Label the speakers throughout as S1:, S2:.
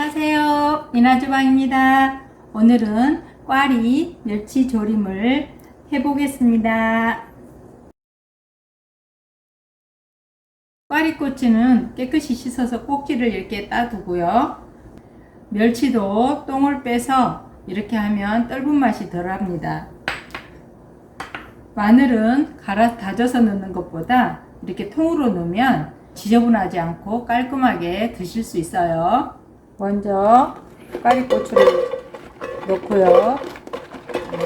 S1: 안녕하세요. 이나주방입니다. 오늘은 꽈리 멸치 조림을 해보겠습니다. 꽈리꼬치는 깨끗이 씻어서 꼭지를 이렇게 따두고요. 멸치도 똥을 빼서 이렇게 하면 떫은 맛이 덜합니다. 마늘은 갈아 다져서 넣는 것보다 이렇게 통으로 넣으면 지저분하지 않고 깔끔하게 드실 수 있어요. 먼저 꽈리고추를 넣고요.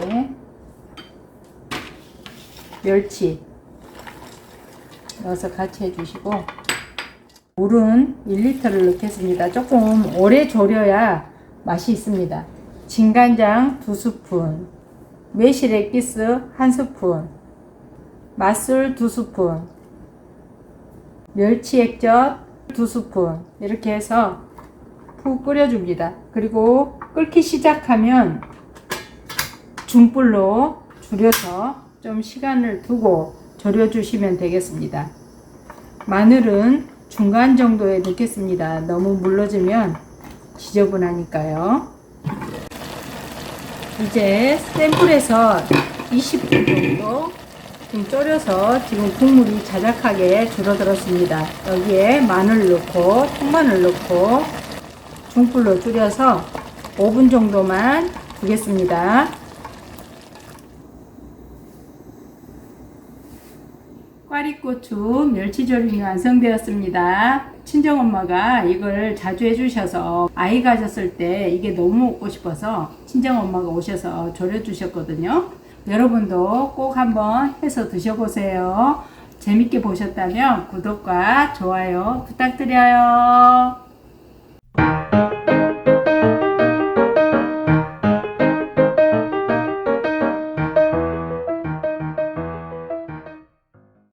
S1: 네. 멸치 넣어서 같이 해주시고 물은 1리터를 넣겠습니다. 조금 오래 졸여야 맛이 있습니다. 진간장 2스푼 매실 액 기스 1스푼 맛술 2스푼 멸치 액젓 2스푼 이렇게 해서 푹 끓여줍니다. 그리고 끓기 시작하면 중불로 줄여서 좀 시간을 두고 졸여주시면 되겠습니다. 마늘은 중간 정도에 넣겠습니다. 너무 물러지면 지저분하니까요. 이제 센 불에서 20분 정도 좀 졸여서 지금 국물이 자작하게 줄어들었습니다. 여기에 마늘 넣고 통마늘 넣고 중불로 줄여서 5분 정도만 두겠습니다. 꽈리고추 멸치조림이 완성되었습니다. 친정엄마가 이걸 자주 해주셔서 아이 가졌을 때 이게 너무 먹고 싶어서 친정엄마가 오셔서 졸여주셨거든요. 여러분도 꼭 한번 해서 드셔보세요. 재밌게 보셨다면 구독과 좋아요 부탁드려요.